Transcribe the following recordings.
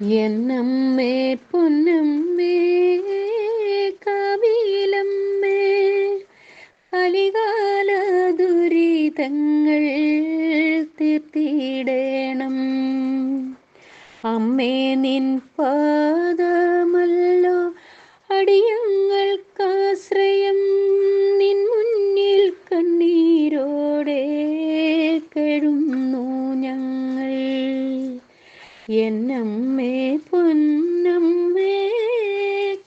എന്നമ്മേ പൊന്നമ്മേ കവിയിലമ്മേ അലികാല ദുരിതങ്ങൾ തീർത്തിടേണം അമ്മേ നിൻ പാദമല്ലോ അടിയങ്ങൾക്കാശ്രയം എന്നമ്മേ പൊന്നമ്മേ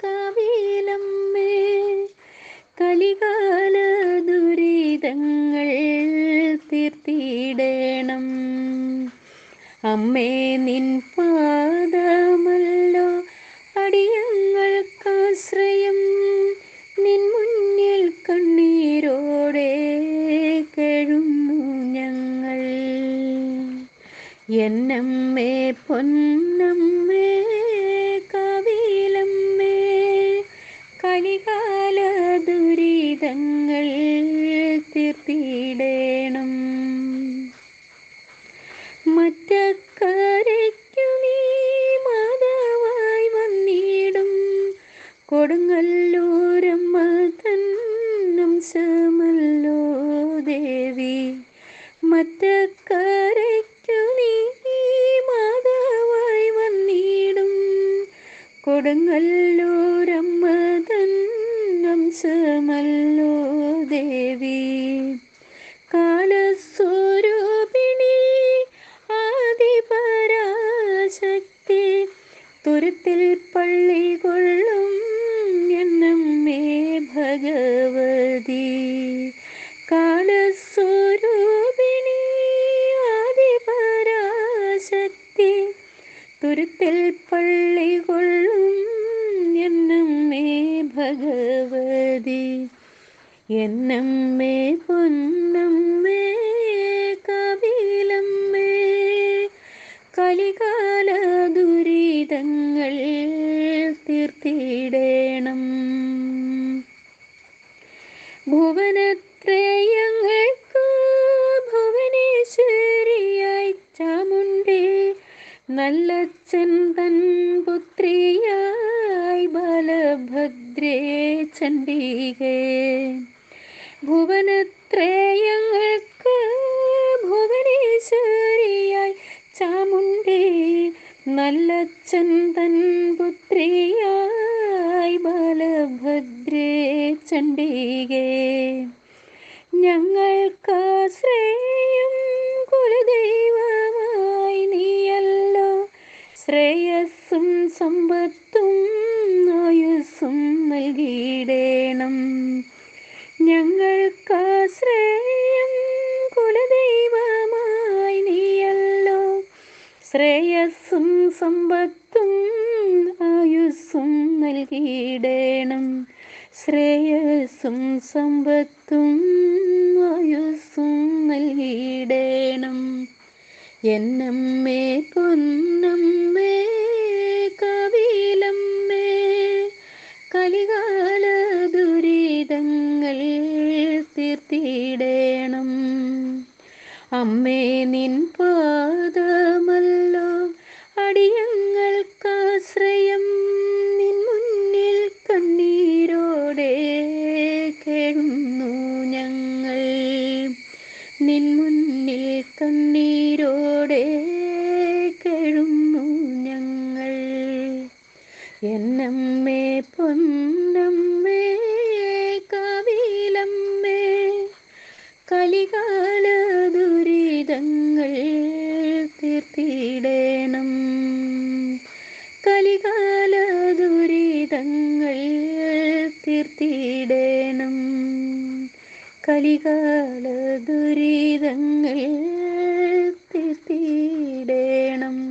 കവിലമ്മേ കലികാല ദുരിതങ്ങൾ തീർത്തിടേണം അമ്മേ നിൻ പാദമല്ലോ എന്നമ്മേ പൊന്നമ്മേ കവിലമ്മേ കലികാല ദുരിതങ്ങൾ തീർത്തിടേണം. മറ്റക്കരയ്ക്കു നീ മാതാവായി വന്നിടും. കൊടുങ്ങല്ലൂരമ്മ തന്നം സമല്ലോ ദേവി. മറ്റക്കരയ്ക്കു കൊടുങ്ങല്ലൂരമ്മ തന്നം സമല്ലോ ദേവി. കാലസ്വരൂപിണി ആദിപരാശക്തി തുരുത്തിൽ പള്ളി കൊള്ളും എന്നമ്മേ ഭഗവതി. കാലസ്വരൂപിണി ആദിപരാശക്തി തുരുത്തിൽ ഭഗവതി എന്നമ്മേ പൊന്നമ്മേ കവിലമ്മേ കലികാല ദുരിതങ്ങൾ തീർത്തിടേണം. ഭുവനത്രയങ്ങൾക്ക് ഭുവനേശ്വരിയായി ചാമുണ്ടേ നല്ലച്ഛൻ തൻ പുത്രിയായി ബലഭദ്രേ ചണ്ഡികേ. ഭുവനത്രയങ്ങൾക്ക് ഭുവനേശ്വരിയായി ചാമുണ്ടി നല്ല ചന്ദൻ പുത്രിയായി ബാലഭദ്രേ ചണ്ഡികേ. ഞങ്ങൾക്കാശ്രേയം കുലദൈവമായി നീയല്ലോ ശ്രേയസ്സും നൽകിയിടേണം ഞങ്ങൾക്കാശ്രയം കുലദൈവമായി നീയല്ലോ. ശ്രേയസ്സും സമ്പത്തും ആയുസ്സും നൽകിയിടേണം. ശ്രേയസ്സും സമ്പത്തും ആയുസ്സും നൽകിയിടേണം. എന്നമ്മേ പൊന്നമ്മേ തീർത്തിടേണം അമ്മേ നിൻ പാദമല്ലോ അടിയങ്ങൾക്കാശ്രയം തീർത്തിടേണം കലികാല ദുരിതങ്ങൾ തീർത്തിടേണം. കലികാല ദുരിതങ്ങൾ തീർത്തിടേണം.